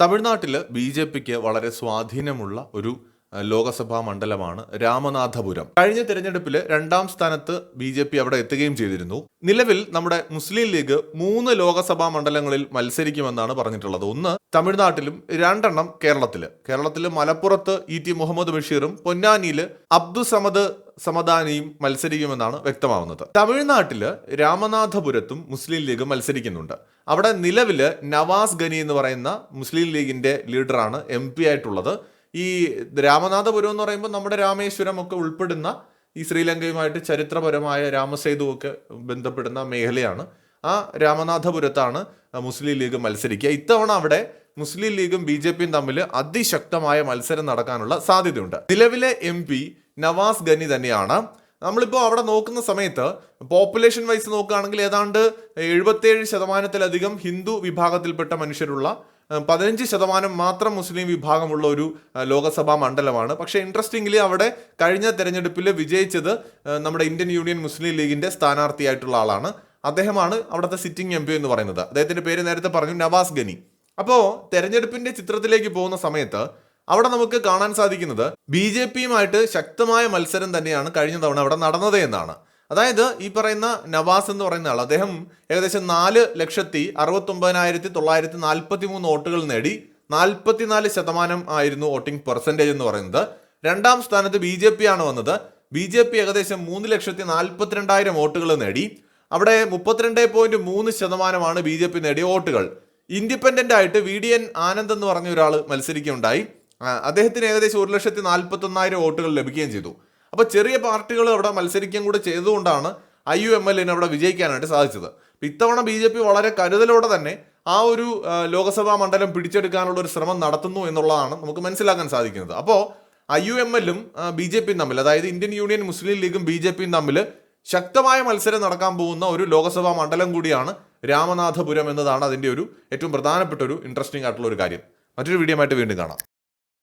തമിഴ്നാട്ടിൽ B J പിക്ക് വളരെ സ്വാധീനമുള്ള ഒരു ലോകസഭാ മണ്ഡലമാണ് രാമനാഥപുരം. കഴിഞ്ഞ തിരഞ്ഞെടുപ്പിൽ രണ്ടാം സ്ഥാനത്ത് ബി ജെ പി അവിടെ എത്തുകയും ചെയ്തിരുന്നു. നിലവിൽ നമ്മുടെ മുസ്ലിം ലീഗ് മൂന്ന് ലോകസഭാ മണ്ഡലങ്ങളിൽ മത്സരിക്കുമെന്നാണ് പറഞ്ഞിട്ടുള്ളത്. ഒന്ന് തമിഴ്നാട്ടിലും രണ്ടെണ്ണം കേരളത്തിൽ കേരളത്തിൽ മലപ്പുറത്ത് ഇ ടി മുഹമ്മദ് ബഷീറും പൊന്നാനിയിൽ അബ്ദുസമദ് സമദാനിയും മത്സരിക്കുമെന്നാണ് വ്യക്തമാവുന്നത്. തമിഴ്നാട്ടിൽ രാമനാഥപുരത്തും മുസ്ലിം ലീഗ് മത്സരിക്കുന്നുണ്ട്. അവിടെ നിലവിൽ നവാസ് ഗനി എന്ന് പറയുന്ന മുസ്ലിം ലീഗിന്റെ ലീഡറാണ് എം പി ആയിട്ടുള്ളത്. ഈ രാമനാഥപുരം എന്ന് പറയുമ്പോൾ നമ്മുടെ രാമേശ്വരം ഒക്കെ ഉൾപ്പെടുന്ന ഈ ശ്രീലങ്കയുമായിട്ട് ചരിത്രപരമായ രാമസേതു ഒക്കെ ബന്ധപ്പെടുന്ന മേഖലയാണ്. ആ രാമനാഥപുരത്താണ് മുസ്ലിം ലീഗ് മത്സരിക്കുക. ഇത്തവണ അവിടെ മുസ്ലിം ലീഗും ബി ജെ പിയും തമ്മിൽ അതിശക്തമായ മത്സരം നടക്കാനുള്ള സാധ്യതയുണ്ട്. നിലവിലെ എം പി നവാസ് ഗനി തന്നെയാണ്. നമ്മളിപ്പോൾ അവിടെ നോക്കുന്ന സമയത്ത് പോപ്പുലേഷൻ വൈസ് നോക്കുകയാണെങ്കിൽ ഏതാണ്ട് എഴുപത്തേഴ് ശതമാനത്തിലധികം ഹിന്ദു വിഭാഗത്തിൽപ്പെട്ട മനുഷ്യരുള്ള പതിനഞ്ച് ശതമാനം മാത്രം മുസ്ലിം വിഭാഗമുള്ള ഒരു ലോകസഭാ മണ്ഡലമാണ്. പക്ഷേ ഇൻട്രസ്റ്റിംഗ്ലി അവിടെ കഴിഞ്ഞ തെരഞ്ഞെടുപ്പിൽ വിജയിച്ചത് നമ്മുടെ ഇന്ത്യൻ യൂണിയൻ മുസ്ലിം ലീഗിന്റെ സ്ഥാനാർത്ഥിയായിട്ടുള്ള ആളാണ്. അദ്ദേഹമാണ് അവിടുത്തെ സിറ്റിംഗ് എം എന്ന് പറയുന്നത്. അദ്ദേഹത്തിന്റെ പേര് നേരത്തെ പറഞ്ഞു നവാസ് ഗനി അപ്പോൾ തെരഞ്ഞെടുപ്പിന്റെ ചിത്രത്തിലേക്ക് പോകുന്ന സമയത്ത് അവിടെ നമുക്ക് കാണാൻ സാധിക്കുന്നത് ബി ജെ പിയുമായിട്ട് ശക്തമായ മത്സരം തന്നെയാണ് കഴിഞ്ഞ തവണ അവിടെ നടന്നത് എന്നാണ്. അതായത് ഈ പറയുന്ന നവാസ് എന്ന് പറയുന്ന ആൾ അദ്ദേഹം ഏകദേശം നാല് ലക്ഷത്തി അറുപത്തൊമ്പതിനായിരത്തി തൊള്ളായിരത്തി നാൽപ്പത്തി മൂന്ന് വോട്ടുകൾ നേടി നാൽപ്പത്തിനാല് ശതമാനം ആയിരുന്നു വോട്ടിംഗ് പെർസെന്റേജ് എന്ന് പറയുന്നത്. രണ്ടാം സ്ഥാനത്ത് ബി ജെ പി ആണ് വന്നത്. ബി ജെ പി ഏകദേശം മൂന്ന് ലക്ഷത്തി നാൽപ്പത്തിരണ്ടായിരം വോട്ടുകൾ നേടി. അവിടെ മുപ്പത്തിരണ്ട് പോയിന്റ് മൂന്ന് ശതമാനമാണ് ബി ജെ പി നേടിയ വോട്ടുകൾ. ഇൻഡിപെൻഡന്റ് ആയിട്ട് വി ഡി എൻ ആനന്ദ് എന്ന് പറഞ്ഞ ഒരാൾ മത്സരിക്കുകയുണ്ടായി. അദ്ദേഹത്തിന് ഏകദേശം ഒരു ലക്ഷത്തി നാൽപ്പത്തി ഒന്നായിരം വോട്ടുകൾ ലഭിക്കുകയും ചെയ്തു. അപ്പോൾ ചെറിയ പാർട്ടികൾ അവിടെ മത്സരിക്കുകയും കൂടെ ചെയ്തുകൊണ്ടാണ് ഐ യു എം എല്ലിന് അവിടെ വിജയിക്കാനായിട്ട് സാധിച്ചത്. ഇത്തവണ ബി ജെ പി വളരെ കരുതലോടെ തന്നെ ആ ഒരു ലോക്സഭാ മണ്ഡലം പിടിച്ചെടുക്കാനുള്ള ഒരു ശ്രമം നടത്തുന്നു എന്നുള്ളതാണ് നമുക്ക് മനസ്സിലാക്കാൻ സാധിക്കുന്നത്. അപ്പോൾ ഐ യു എം എല്ലും ബി ജെ പിയും തമ്മിൽ അതായത് ഇന്ത്യൻ യൂണിയൻ മുസ്ലിം ലീഗും ബി ജെ പിയും തമ്മിൽ ശക്തമായ മത്സരം നടക്കാൻ പോകുന്ന ഒരു ലോക്സഭാ മണ്ഡലം കൂടിയാണ് രാമനാഥപുരം എന്നതാണ് അതിന്റെ ഒരു ഏറ്റവും പ്രധാനപ്പെട്ട ഒരു ഇൻട്രസ്റ്റിംഗ് ആയിട്ടുള്ള ഒരു കാര്യം. മറ്റൊരു വീഡിയോ ആയിട്ട് വീണ്ടും കാണാം.